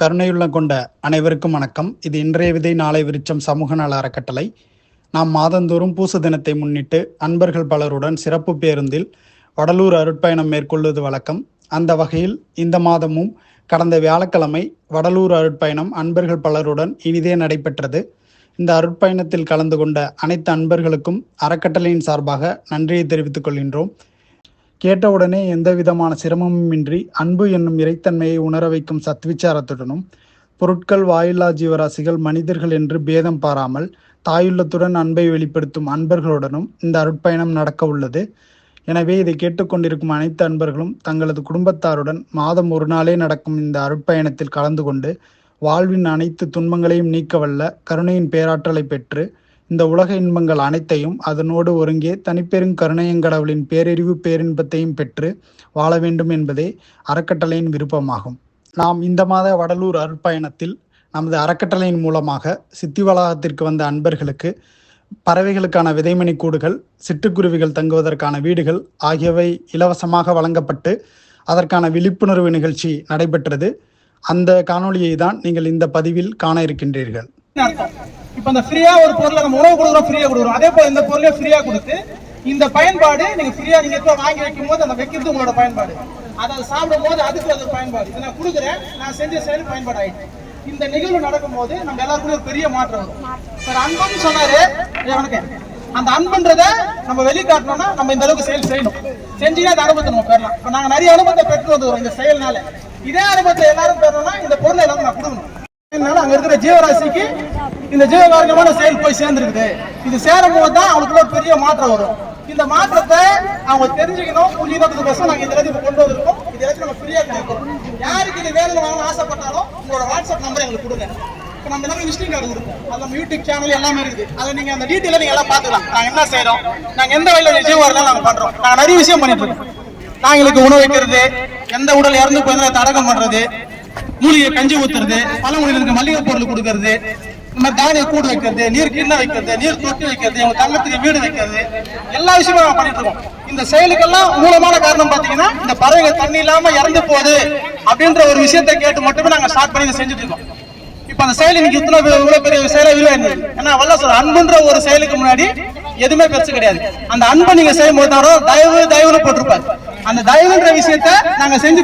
கருணையுள்ளம் கொண்ட அனைவருக்கும் வணக்கம். இது இன்றைய விதை நாளை விருச்சம் சமூக நல அறக்கட்டளை. நாம் மாதந்தோறும் பூச தினத்தை முன்னிட்டு அன்பர்கள் பலருடன் சிறப்பு பேருந்தில் வடலூர் அருட்பயணம் மேற்கொள்வது வழக்கம். அந்த வகையில் இந்த மாதமும் கடந்த வியாழக்கிழமை வடலூர் அருட்பயணம் அன்பர்கள் பலருடன் இனிதே நடைபெற்றது. இந்த அருட்பயணத்தில் கலந்து கொண்ட அனைத்து அன்பர்களுக்கும் அறக்கட்டளையின் சார்பாக நன்றியை தெரிவித்துக் கொள்கின்றோம். கேட்டவுடனே எந்த விதமான சிரமமுமின்றி அன்பு என்னும் இறைத்தன்மையை உணர வைக்கும் சத்விச்சாரத்துடனும் பொருட்கள் வாயில்லா ஜீவராசிகள் மனிதர்கள் என்று பேதம் பாராமல் தாயுள்ளத்துடன் அன்பை வெளிப்படுத்தும் அன்பர்களுடனும் இந்த அருட்பயணம் நடக்க உள்ளது. எனவே இதை கேட்டுக்கொண்டிருக்கும் அனைத்து அன்பர்களும் தங்களது குடும்பத்தாருடன் மாதம் ஒரு நாளே நடக்கும் இந்த அருட்பயணத்தில் கலந்து கொண்டு வாழ்வின் அனைத்து துன்பங்களையும் நீக்கவல்ல கருணையின் பேராற்றலை பெற்று இந்த உலக இன்பங்கள் அனைத்தையும் அதனோடு ஒருங்கே தனிப்பெரும் கருணையங்கடவுளின் பேரறிவு பேரின்பத்தையும் பெற்று வாழ வேண்டும் என்பதே அறக்கட்டளையின் விருப்பமாகும். நாம் இந்த மாத வடலூர் அருட்பயணத்தில் நமது அறக்கட்டளையின் மூலமாக சித்தி வளாகத்திற்கு வந்த அன்பர்களுக்கு பறவைகளுக்கான விதைமணி கூடுகள் சிட்டுக்குருவிகள் தங்குவதற்கான வீடுகள் ஆகியவை இலவசமாக வழங்கப்பட்டு அதற்கான விழிப்புணர்வு நிகழ்ச்சி நடைபெற்றது. அந்த காணொளியை தான் நீங்கள் இந்த பதிவில் காண இருக்கின்றீர்கள். அர்த்தம். இப்ப இந்த ஃப்ரீயா ஒரு பொருளை நம்ம உணவு கொடுக்குறோம் ஃப்ரீயா கொடுக்குறோம். அதே போல இந்த பொருளை ஃப்ரீயா கொடுத்து இந்த பயன்பாடு நீங்க ஃப்ரீயா நீங்க எப்போ வாங்கி வைக்கும் போது அந்த வைக்கிறது உங்களோட பயன்பாடு. அதை சாப்பிடும் போது அதுக்கு அது பயன்பாடு. இதை நான் கொடுக்குறேன் நான் செஞ்ச செயல் பயன்பாடு ஆயிட்டு இந்த நிகழ்வு நடக்கும் போது நம்ம எல்லாருக்குமே ஒரு பெரிய மாற்றம் வரும். சார் அன்புன்னு சொன்னாரு வணக்கம். அந்த அன்புன்றத நம்ம வெளிக்காட்டணும்னா நம்ம இந்த அளவுக்கு செயல் செய்யணும். செஞ்சுனா அந்த அனுபவத்தை நம்ம பெறலாம். இப்போ நாங்க நிறைய அனுபவத்தை பெற்று வந்துக்கிறோம் இந்த செயல்னால. இதே அனுபவத்தை எல்லாரும் பெறணும்னா இந்த பொருளை எல்லாரும் நான் கொடுக்கணும். அதனால அங்க இருக்கிற ஜீவராசிக்கு இந்த ஜீவகாரணமான செயல் போய் சேர்ந்துருக்குது. இது சேரும் போது தான் அவங்களுக்குள்ள பெரிய மாற்றம் வரும். இந்த மாற்றத்தை அவங்க தெரிஞ்சுக்கணும் புரியுறதுக்கோசம் நாங்க இந்த இடத்துக்கு கொண்டு வந்திருக்கோம். இது எல்லாத்தையும் நம்ம ஃப்ரீயா கிடைக்கும் யாருக்கு இது வேலை வாங்கணும் ஆசைப்பட்டாலும் உங்களோட வாட்ஸ்அப் நம்பர் எங்களுக்கு கொடுங்க. இப்போ நம்ம எல்லாமே விசிட்டிங் கார்டு கொடுக்கும் அது நம்ம யூடியூப் சேனல் எல்லாமே இருக்குது. அதை நீங்க அந்த டீட்டெயில நீங்க எல்லாம் பார்த்துக்கலாம். நாங்க என்ன செய்கிறோம் நாங்க எந்த வழியில் ஜீவகாரணம் நாங்க பண்றோம்? நாங்க நிறைய விஷயம் பண்ணிட்டு இருக்கோம். நாங்களுக்கு உணவு வைக்கிறது எந்த உடல் இறந்து போயிருந்தா தடகம் பண்றது மூலிகை கஞ்சி ஊத்துறது பழமொழிகளுக்கு மளிகை பொருள் கொடுக்கறது இந்த மாதிரி தானிய கூடு வைக்கிறது நீர் கிண்ண வைக்கிறது நீர் தொட்டி வைக்கிறது இவங்க தங்கத்துக்கு வீடு வைக்கிறது எல்லா விஷயமும் நாங்கள் பண்ணிட்டு இருக்கோம். இந்த செயலுக்கெல்லாம் மூலமான காரணம் பாத்தீங்கன்னா இந்த பறவைகள் தண்ணி இல்லாம இறந்து போகுது அப்படின்ற ஒரு விஷயத்தை கேட்டு மட்டுமே நாங்க ஸ்டார்ட் பண்ணி செஞ்சுட்டு இருக்கோம். இப்ப அந்த செயல் இன்னைக்கு இத்தனை இவ்வளவு பெரிய செயலை விரிவாயிருந்தது ஏன்னா வல்ல சொல்ற அன்புன்ற ஒரு செயலுக்கு முன்னாடி எதுவுமே பெருசு கிடையாது. அந்த அன்பை நீங்க செய்யும் போது தயவு தயவுன்னு போட்டிருப்பாரு. அந்த தயவுன்ற விஷயத்த நாங்க செஞ்சு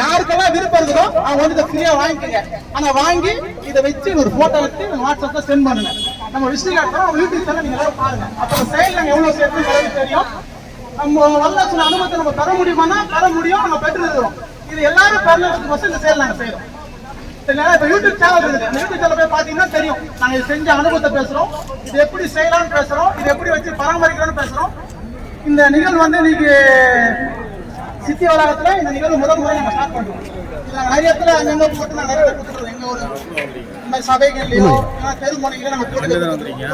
யாருக்கெல்லாம் விருப்பம் இருக்குதோ அவங்க வந்து இதை ஃப்ரீயா வாங்கிக்கோங்க. ஆனா வாங்கி இதை வச்சு ஒரு போட்டோ எடுத்து வாட்ஸ்அப்ல சென்ட் பண்ணுங்க. நம்ம விசிட் காட்டுறோம் அவங்க யூடியூப் சேனல் நீங்க எல்லாரும் பாருங்க. அப்ப செயல் நாங்க எவ்வளவு சேர்த்து தெரியும்? நம்ம வல்ல சில அனுபவத்தை நம்ம தர முடியுமானா தர முடியும். நம்ம பெற்று இருக்கிறோம் இது எல்லாரும் பெறலதுக்கு இந்த செயல் நாங்க செய்யறோம் சரிங்களா? இப்ப யூடியூப் சேனல் இருக்குது. அந்த யூடியூப் சேனல் போய் பாத்தீங்கன்னா தெரியும். நாங்க இது செஞ்ச அனுபவத்தை பேசுறோம். இது எப்படி செய்யலாம்னு பேசுறோம். இது எப்படி வச்சு பராமரிக்கலாம்னு பேசுறோம். இந்த நிகழ்வு வந்து இன்னைக்கு சித்தி வளாகத்துல இந்த நிகழ்வு முதல் முறை நம்ம ஸ்டார்ட் பண்றோம். இது நாங்க நிறைய இடத்துல அங்கங்க போட்டு நாங்க நிறைய கொடுத்துருக்கோம் எங்க ஒரு இந்த மாதிரி சபைகள்லயோ இல்லைன்னா தெரு முனைகளோ நம்ம போட்டு.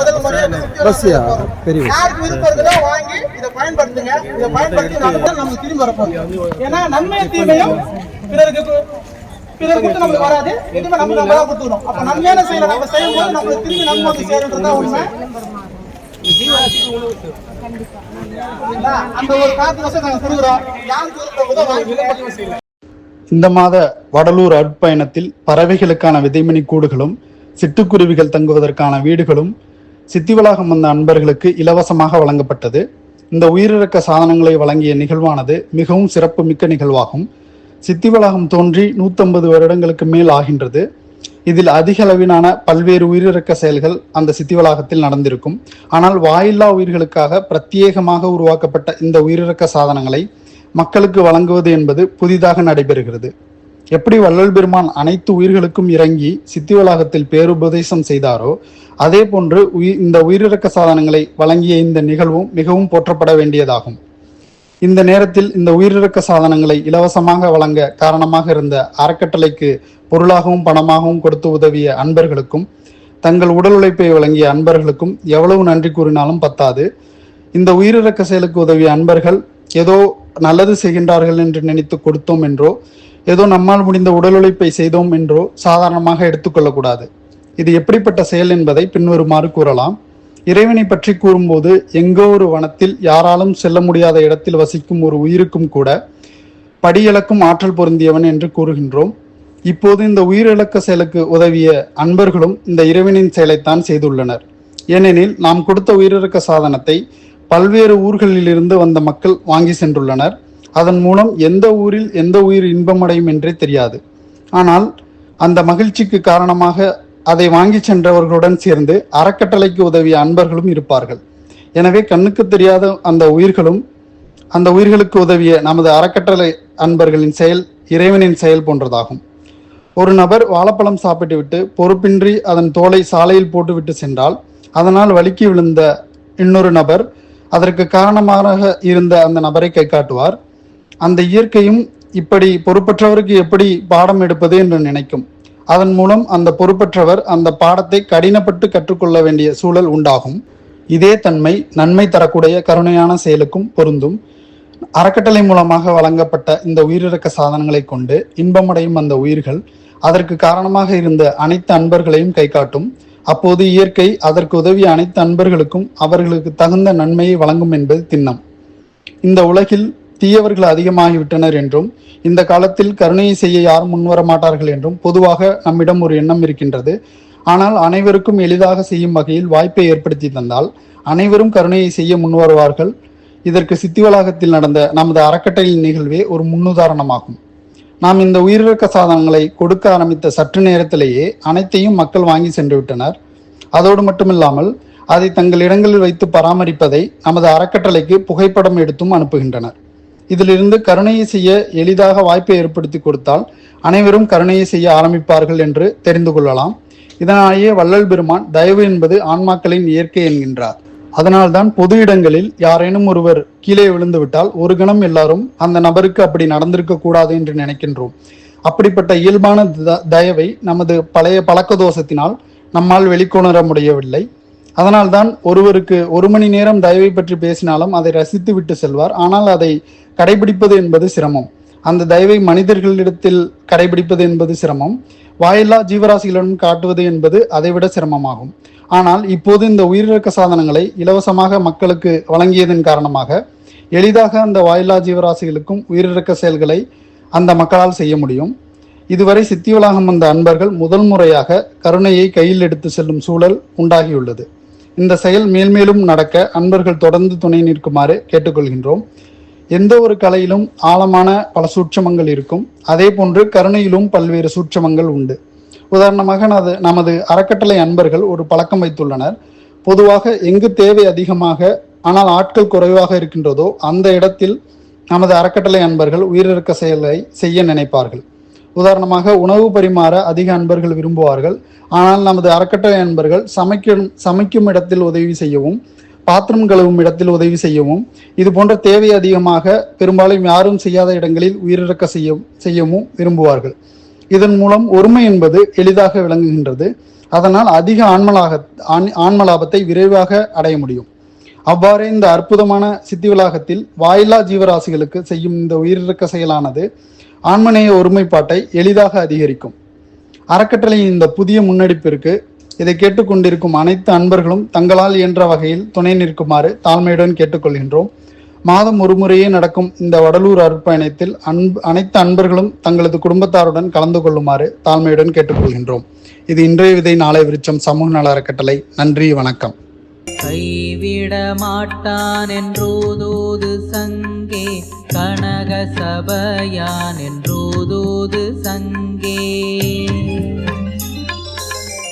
முதல் முறையா போடுறோம். யாருக்கு விருப்பம் வாங்கி இதை பயன்படுத்துங்க. இதை பயன்படுத்தி அனுபவம் நமக்கு திரும்பி வரப்போகுது ஏன்னா நன்மை தீமையும் பிறருக்கு பிறர் கொடுத்து நமக்கு வராது. எதுவுமே நம்ம நம்ம தான் கொடுத்துக்கிறோம் அப்ப நன்மையான செயலை நம்ம செய்யும் போது நம்மளுக்கு திரும்பி நன்மை வந்து சேருன்றதா உண்மை. இந்த மாத வடலூர் அட்பயணத்தில் பறவைகளுக்கான விதைமணி கூடுகளும் சிட்டுக்குருவிகள் தங்குவதற்கான வீடுகளும் சித்திவளாகம் வந்த அன்பர்களுக்கு இலவசமாக வழங்கப்பட்டது. இந்த உயிரிழக்க சாதனங்களை வழங்கிய நிகழ்வானது மிகவும் சிறப்புமிக்க நிகழ்வாகும். சித்திவளாகம் தோன்றி நூற்றம்பது வருடங்களுக்கு மேல் ஆகின்றது. இதில் அதிக அளவிலான பல்வேறு உயிரிழக்க செயல்கள் அந்த சித்தி வளாகத்தில் நடந்திருக்கும். ஆனால் வாயில்லா உயிர்களுக்காக பிரத்யேகமாக உருவாக்கப்பட்ட இந்த உயிரிழக்க சாதனங்களை மக்களுக்கு வழங்குவது என்பது புதிதாக நடைபெறுகிறது. எப்படி வள்ளல் பெருமான் அனைத்து உயிர்களுக்கும் இறங்கி சித்தி வளாகத்தில் பேருபதேசம் செய்தாரோ அதே போன்று இந்த உயிரிழக்க சாதனங்களை வழங்கிய இந்த நிகழ்வும் மிகவும் போற்றப்பட வேண்டியதாகும். இந்த நேரத்தில் இந்த உயிரிழக்க சாதனங்களை இலவசமாக வழங்க காரணமாக இருந்த அறக்கட்டளைக்கு பொருளாகவும் பணமாகவும் கொடுத்து உதவிய அன்பர்களுக்கும் தங்கள் உடல் உழைப்பை வழங்கிய அன்பர்களுக்கும் எவ்வளவு நன்றி கூறினாலும் பத்தாது. இந்த உயிரிழக்க செயலுக்கு உதவிய அன்பர்கள் ஏதோ நல்லது செய்கின்றார்கள் என்று நினைத்து கொடுத்தோம் என்றோ ஏதோ நம்மால் முடிந்த உடல் உழைப்பை செய்தோம் என்றோ சாதாரணமாக எடுத்துக்கொள்ளக்கூடாது இது எப்படிப்பட்ட செயல் என்பதை பின்வருமாறு கூறலாம். இறைவனை பற்றி கூறும்போது எங்கோ ஒரு வனத்தில் யாராலும் செல்ல முடியாத இடத்தில் வசிக்கும் ஒரு உயிருக்கும் கூட படியளக்கும் ஆற்றல் பொருந்தியவன் என்று கூறுகின்றோம். இப்போது இந்த உயிரிழக்க செயலுக்கு உதவிய அன்பர்களும் இந்த இறைவனின் செயலைத்தான் செய்துள்ளனர். ஏனெனில் நாம் கொடுத்த உயிரிழக்க சாதனத்தை பல்வேறு ஊர்களிலிருந்து வந்த மக்கள் வாங்கி சென்றுள்ளனர். அதன் மூலம் எந்த ஊரில் எந்த உயிர் இன்பமடையும் என்றே தெரியாது. ஆனால் அந்த மகிழ்ச்சிக்கு காரணமாக அதை வாங்கி சென்றவர்களுடன் சேர்ந்து அறக்கட்டளைக்கு உதவிய அன்பர்களும் இருப்பார்கள். எனவே கண்ணுக்கு தெரியாத அந்த உயிர்களும் அந்த உயிர்களுக்கு உதவிய நமது அறக்கட்டளை அன்பர்களின் செயல் இறைவனின் செயல் போன்றதாகும். ஒரு நபர் வாழைப்பழம் சாப்பிட்டுவிட்டு பொறுப்பின்றி அதன் தோலை சாலையில் போட்டுவிட்டு சென்றால் அதனால் வலுக்கி விழுந்த இன்னொரு நபர் அதற்கு காரணமாக இருந்த அந்த நபரை கை காட்டுவார் அந்த இயற்கையும் இப்படி பொறுப்பற்றவருக்கு எப்படி பாடம் எடுப்பது என்று நினைக்கும். அதன் மூலம் அந்த பொறுப்பற்றவர் அந்த பாடத்தை கடினப்பட்டு கற்றுக்கொள்ள வேண்டிய சூழல் உண்டாகும். இதே தன்மை நன்மை தரக்கூடிய கருணையான செயலுக்கும் பொருந்தும். அறக்கட்டளை மூலமாக வழங்கப்பட்ட இந்த உயிரிறக்க சாதனங்களை கொண்டு இன்பமடையும் அந்த உயிர்கள் அதற்கு காரணமாக இருந்த அனைத்து அன்பர்களையும் கை காட்டும். அப்போது இயற்கை அதற்கு உதவிய அனைத்து அன்பர்களுக்கும் அவர்களுக்கு தகுந்த நன்மையை வழங்கும் என்பது திண்ணம். இந்த உலகில் தீயவர்கள் அதிகமாகிவிட்டனர் என்றும் இந்த காலத்தில் கருணையை செய்ய யாரும் முன்வர மாட்டார்கள் என்றும் பொதுவாக நம்மிடம் ஒரு எண்ணம் இருக்கின்றது. ஆனால் அனைவருக்கும் எளிதாக செய்யும் வகையில் வாய்ப்பை ஏற்படுத்தி தந்தால் அனைவரும் கருணையை செய்ய முன்வருவார்கள். இதற்கு சித்திவளாகத்தில் நடந்த நமது அறக்கட்டளையின் நிகழ்வே ஒரு முன்னுதாரணமாகும். நாம் இந்த உயிரிழக்க சாதனங்களை கொடுக்க ஆரம்பித்த சற்று நேரத்திலேயே அனைத்தையும் மக்கள் வாங்கி சென்று விட்டனர் அதோடு மட்டுமில்லாமல் அதை தங்கள் இடங்களில் வைத்து பராமரிப்பதை நமது அறக்கட்டளைக்கு புகைப்படம் எடுத்தும் அனுப்புகின்றனர். இதிலிருந்து கருணையை செய்ய எளிதாக வாய்ப்பை ஏற்படுத்தி கொடுத்தால் அனைவரும் கருணையை செய்ய ஆரம்பிப்பார்கள் என்று தெரிந்து கொள்ளலாம். இதனாலேயே வள்ளல் பெருமான் தயவு என்பது ஆன்மாக்களின் இயற்கை என்கின்றார். அதனால்தான் பொது இடங்களில் யாரேனும் ஒருவர் கீழே விழுந்துவிட்டால் ஒரு கணம் எல்லாரும் அந்த நபருக்கு அப்படி நடந்திருக்க கூடாது என்று நினைக்கின்றோம். அப்படிப்பட்ட இயல்பான த- தயவை நமது பழைய பழக்க தோஷத்தினால் நம்மால் வெளிக்கொணர முடியவில்லை. அதனால்தான் ஒருவருக்கு ஒரு மணி நேரம் தயவை பற்றி பேசினாலும் அதை ரசித்து விட்டு செல்வார். ஆனால் அதை கடைபிடிப்பது என்பது சிரமம். அந்த தயவை மனிதர்களிடத்தில் கடைபிடிப்பது என்பது சிரமம். வாயில்லா ஜீவராசிகளிடம் காட்டுவது என்பது அதைவிட சிரமமாகும். ஆனால் இப்போது இந்த உயிரிழக்க சாதனங்களை இலவசமாக மக்களுக்கு வழங்கியதன் காரணமாக எளிதாக அந்த வாயில்லா ஜீவராசிகளுக்கும் உயிரிழக்க செயல்களை அந்த மக்களால் செய்ய முடியும். இதுவரை சித்திவளாகம் வந்த அன்பர்கள் முதல் முறையாக கருணையை கையில் எடுத்து செல்லும் சூழல் உண்டாகியுள்ளது. இந்த செயல் மேல்மேலும் நடக்க அன்பர்கள் தொடர்ந்து துணை நிற்குமாறு கேட்டுக்கொள்கின்றோம். எந்த ஒரு கலையிலும் ஆழமான பல சூட்சமங்கள் இருக்கும். அதே போன்று கருணையிலும் பல்வேறு சூட்சமங்கள் உண்டு. உதாரணமாக நமது நமது அறக்கட்டளை அன்பர்கள் ஒரு பழக்கம் வைத்துள்ளனர். பொதுவாக எங்கு தேவை அதிகமாக ஆனால் ஆட்கள் குறைவாக இருக்கின்றதோ அந்த இடத்தில் நமது அறக்கட்டளை அன்பர்கள் உயிரிழக்க செயலை செய்ய நினைப்பார்கள். உதாரணமாக உணவு பரிமாற அதிக அன்பர்கள் விரும்புவார்கள். ஆனால் நமது அறக்கட்டளை அன்பர்கள் சமைக்கும் சமைக்கும் இடத்தில் உதவி செய்யவும் பாத்திரம் கழுவும் இடத்தில் உதவி செய்யவும் இது போன்ற தேவை அதிகமாக பெரும்பாலும் யாரும் செய்யாத இடங்களில் உயிரிழக்க செய்ய செய்யவும் விரும்புவார்கள். இதன் மூலம் ஒருமை என்பது எளிதாக விளங்குகின்றது. அதனால் அதிக ஆன்மலாக ஆண்- ஆன்ம லாபத்தை விரைவாக அடைய முடியும். அவ்வாறே இந்த அற்புதமான சித்தி வளாகத்தில் வாயில்லா ஜீவராசிகளுக்கு செய்யும் இந்த உயிரிழக்க செயலானது ஆன்மநேய ஒருமைப்பாட்டை எளிதாக அதிகரிக்கும். அறக்கட்டளையின் இந்த புதிய முன்னெடுப்பிற்கு இதை கேட்டுக்கொண்டிருக்கும் அனைத்து அன்பர்களும் தங்களால் இயன்ற வகையில் துணை நிற்குமாறு தாழ்மையுடன் கேட்டுக்கொள்கின்றோம். மாதம் ஒரு முறையே நடக்கும் இந்த வடலூர் அற்பயணத்தில் அன்பு அனைத்து அன்பர்களும் தங்களது குடும்பத்தாருடன் கலந்து கொள்ளுமாறு தாழ்மையுடன் கேட்டுக்கொள்கின்றோம். இது இன்றைய விதை நாளை விருச்சம் சமூக நல அறக்கட்டளை நன்றி வணக்கம். கைவிட மாட்டான் என்றோதோது சங்கே கனக சபையான் என்றோதோது சங்கே.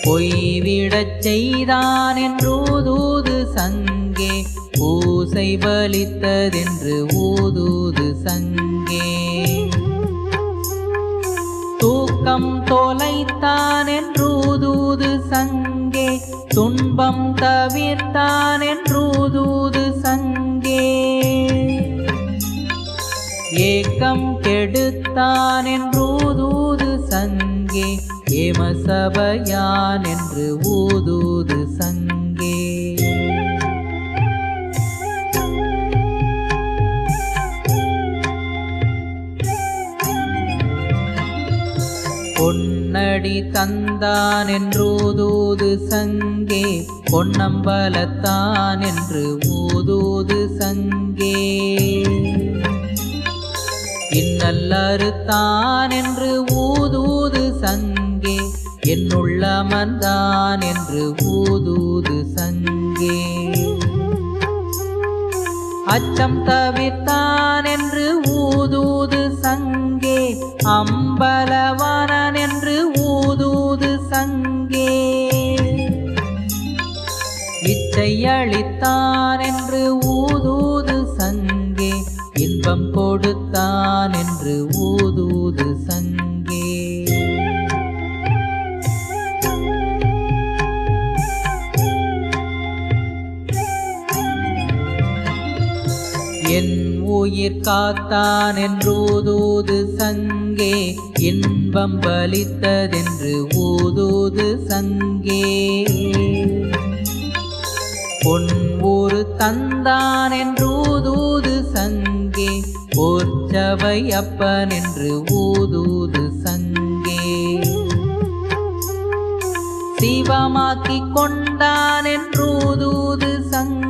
பொய்விடச் செய்தான் என்று ஊதூது சங்கே பூசை பலித்ததென்று ஊதூது சங்கே. தூக்கம் தொலைத்தான் என்றூதூது சங்கே துன்பம் தவிர்த்தான் என்றூதூது சங்கே. ஏக்கம் கெடுத்தான் என்றூதூது சங்கே சபையான் என்று ஊதூது சங்கே. பொன்னடி தந்தான் என்று ஊதூது சங்கே. பொன்னம்பலத்தான் என்று ஊதூது சங்கே. இன்னல்லறுத்தான் என்று ஊதூது சங்கே. என்னுள்ளமர்ந்தான் என்று ஊதூது சங்கே. அச்சம் தவிர்த்தான் என்று ஊதூது சங்கே. அம்பலவானன் என்று ஊதூது சங்கே. இச்சை அளித்தான் என்று ஊதூது சங்கே. இன்பம் கொடுத்தான் என்று ஊதூது சங்கே. உயிர் காத்தான் என்று ஊதூது சங்கே. இன்பம் பலித்ததென்று ஊதூது சங்கே. பொன் ஒரு தந்தான் என்று ஊதூது சங்கே. போர்ச்சவை அப்பன் என்று ஊதூது சங்கே. சிவமாக்கி கொண்டான் என்று ஊதூது சங்கே.